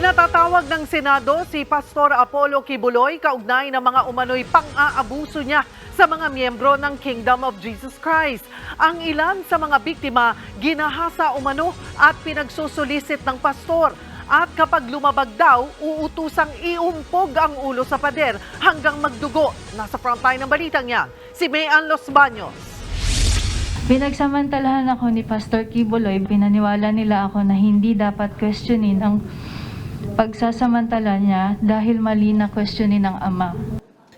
Pinatatawag ng Senado si Pastor Apollo Kibuloy kaugnay ng mga umano'y pang-aabuso niya sa mga miyembro ng Kingdom of Jesus Christ. Ang ilan sa mga biktima ginahasa umano at pinagsusulisit ng pastor. At kapag lumabag daw, uutusang iumpog ang ulo sa pader hanggang magdugo. Nasa frontline ng balitang yan, si Mayan Los Baños. Pinagsamantalahan ako ni Pastor Kibuloy, pinaniwala nila ako na hindi dapat questionin ang pagsasamantala niya dahil mali na questionin ng ama.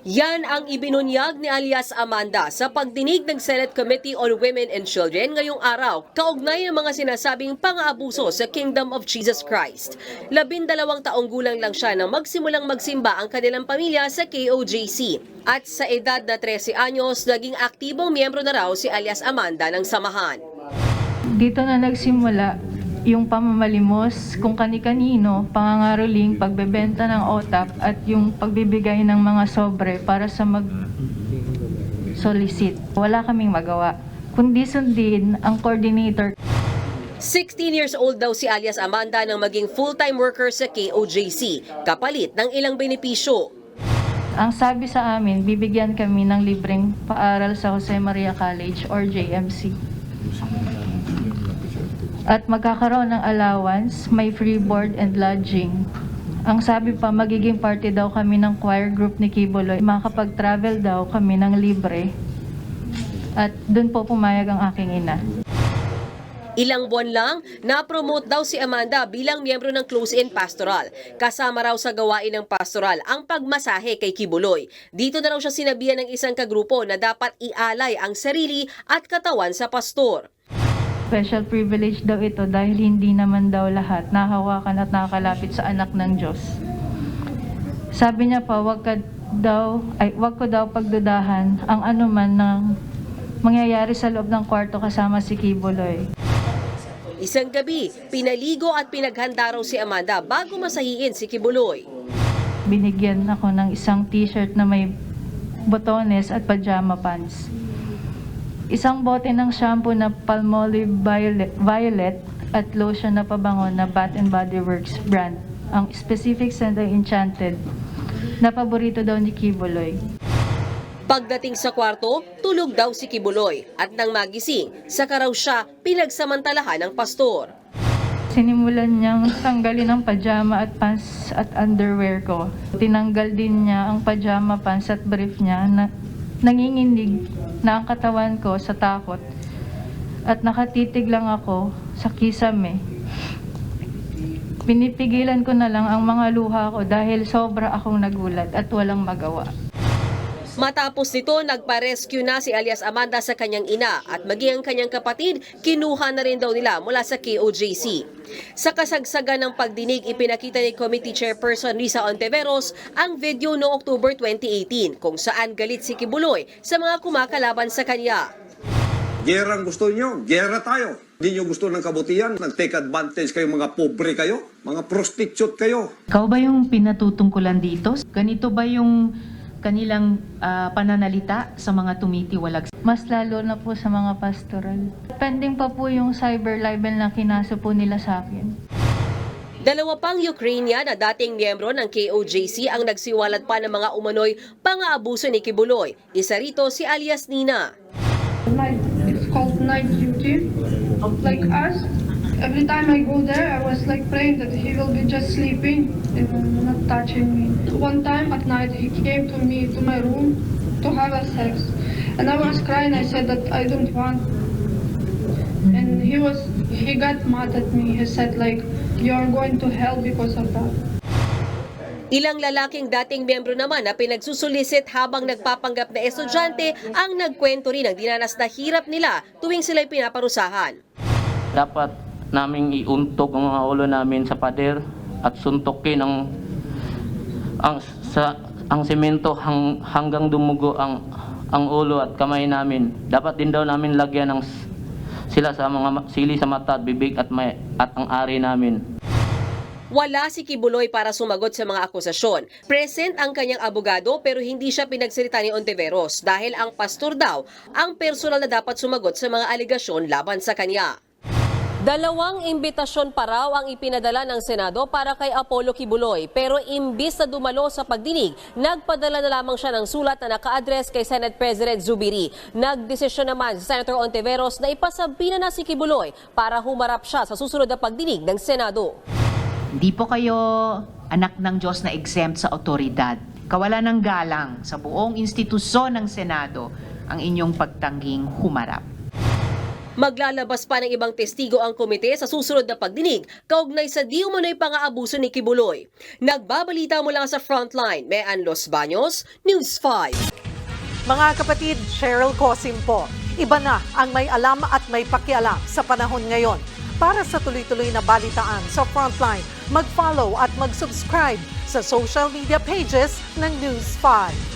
Yan ang ibinunyag ni alias Amanda sa pagdinig ng Senate Committee on Women and Children ngayong araw, kaugnay ng mga sinasabing pang-aabuso sa Kingdom of Jesus Christ. Labindalawang taong gulang lang siya nang magsimulang magsimba ang kanilang pamilya sa KOJC. At sa edad na 13 anyos, naging aktibong miyembro na raw si alias Amanda ng samahan. Dito na nagsimula yung pamamalimos kung kani-kanino, pangangaroling, pagbebenta ng otap at yung pagbibigay ng mga sobre para sa mag solicit. Wala kaming magawa. Kundi sundin ang coordinator 16 years old daw si alias Amanda nang maging full-time worker sa KOJC, kapalit ng ilang benepisyo. Ang sabi sa amin, bibigyan kami ng libreng paaral sa Jose Maria College or JMC. At magkakaroon ng allowance, may free board and lodging. Ang sabi pa, magiging party daw kami ng choir group ni Kiboloy. Makapag-travel daw kami ng libre. At doon po pumayag ang aking ina. Ilang buwan lang, na-promote daw si Amanda bilang miyembro ng close-in pastoral. Kasama raw sa gawain ng pastoral ang pagmasahe kay Kibuloy. Dito na raw siya sinabihan ng isang kagrupo na dapat ialay ang sarili at katawan sa pastor. Special privilege daw ito dahil hindi naman daw lahat nahawakan at nakakalapit sa anak ng Diyos. Sabi niya pa, wag ka daw, ay wag ko daw pagdudahan ang anuman ng mangyayari sa loob ng kwarto kasama si Kibuloy. Isang gabi, pinaligo at pinaghanda raw si Amanda bago masahiin si Kibuloy. Binigyan ako ng isang t-shirt na may botones at pajama pants. Isang bote ng shampoo na Palmolive Violet, Violet at lotion na pabango na Bath and Body Works brand. Ang specific scent ay Enchanted na paborito daw ni Kibuloy. Pagdating sa kwarto, tulog daw si Kibuloy at nang magising, saka raw siya pinagsamantalahan ng pastor. Sinimulan niyang tanggalin ang pajama at pants at underwear ko. Tinanggal din niya ang pajama pants at brief niya na nanginginig na ang katawan ko sa takot. At nakatitig lang ako sa kisame. Pinipigilan ko na lang ang mga luha ko dahil sobra akong nagulat at walang magawa. Matapos nito, nagpa-rescue na si alias Amanda sa kanyang ina at maging ang kanyang kapatid, kinuha na rin daw nila mula sa KOJC. Sa kasagsagan ng pagdinig, ipinakita ni Committee Chairperson Risa Ontiveros ang video noong October 2018 kung saan galit si Kibuloy sa mga kumakalaban sa kanya. Gera ang gusto nyo, gera tayo. Hindi nyo gusto ng kabutihan, nag-take advantage kayo, mga pobre kayo, mga prostitute kayo. Ikaw ba yung pinatutungkulan dito? Ganito ba yung kanilang ah, pananalita sa mga tumitiwalag? Mas lalo na po sa mga pastoral. Pending pa po yung cyber libel na kinaso po nila sa akin. Dalawa pang Ukrainian na dating miyembro ng KOJC ang nagsiwalat pa ng mga umano'y pang-aabuso ni Kibuloy. Isa rito si alias Nina. night it's called night duty like us every time i go there i was like praying that he will be just sleeping and not touching me. One time at night he came to me to my room to have a sex. And i was crying. I said that i don't want. And he was he got mad at me. He said like you're going to hell because of that. Ilang lalaking dating miyembro naman na pinagsusulisit habang nagpapanggap na estudyante ang nagkwento rin ng dinanas na hirap nila tuwing sila'y pinaparusahan. dapat naming iuntok ang mga ulo namin sa pader at suntokin ang ang sa ang semento hang, hanggang dumugo ang ang ulo at kamay namin. Dapat din daw namin lagyan ng sila sa mga sili sa mata at bibig at may at ang ari namin. Wala si Kibuloy para sumagot sa mga akusasyon. Present ang kanyang abogado pero hindi siya pinagsalita ni Ontiveros dahil ang pastor daw ang personal na dapat sumagot sa mga aligasyon laban sa kanya. Dalawang imbitasyon pa raw ang ipinadala ng Senado para kay Apollo Kibuloy. Pero imbis na dumalo sa pagdinig, nagpadala na lamang siya ng sulat na naka-address kay Senate President Zubiri. Nagdesisyon naman si Senator Ontiveros na ipasabi na si Kibuloy para humarap siya sa susunod na pagdinig ng Senado. Hindi po kayo anak ng Diyos na exempt sa otoridad. Kawalan ng galang sa buong institusyon ng Senado ang inyong pagtangging humarap. Maglalabas pa ng ibang testigo ang komite sa susunod na pagdinig kaugnay sa di umano'y pang-aabuso ni Kibuloy. Nagbabalita mula sa Frontline, Mean Los Baños, News 5. Mga kapatid, Cheryl Cosim po. Iba na ang may alam at may pakialam sa panahon ngayon. Para sa tuloy-tuloy na balitaan sa Frontline, mag-follow at mag-subscribe sa social media pages ng News 5.